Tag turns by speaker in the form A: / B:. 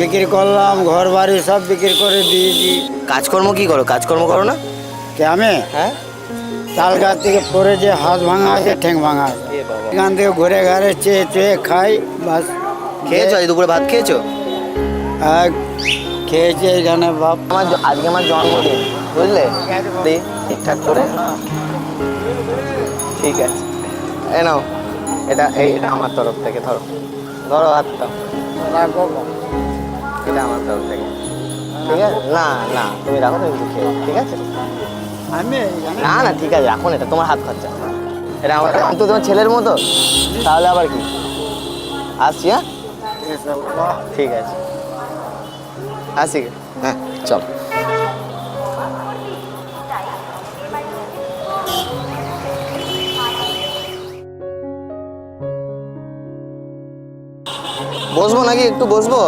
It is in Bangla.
A: বিক্রি করলাম ঘর বাড়ি সব বিক্রি করে দিয়েছি।
B: কাজকর্ম কি করো? কাজকর্ম করো না?
A: কে আমি?
B: হ্যাঁ।
A: তাল গাছ থেকে পড়ে যে হাত ভাঙা আছে ঠ্যাং ভাঙা আছে। এখান থেকে ঘুরে ঘরে চেয়ে চেয়ে খাই বাস।
B: খেয়েছো আজ দুপুরে ভাত খেয়েছো?
A: আর খেয়েছি এখানে বাপ
B: আমার আজকে আমার জন্মদিন বুঝলে? ঠিকঠাক করে। ঠিক আছে। এ নাও এটা এই এটা আমার তরফ থেকে ধরো। ধরো হাতটা। এটা আমার তরফ থেকে। ঠিক আছে? না না তুমি রাখো তুমি খেয়ে ঠিক আছে?
A: আমি
B: না না ঠিক আছে রাখুন এটা তোমার হাত খরচা। এটা আমার তো তোমার ছেলের মতো। তাহলে আবার কি? আসছি হ্যাঁ? ঠিক আছে। আসি হ্যাঁ চল। বসবো নাকি? একটু বসবো?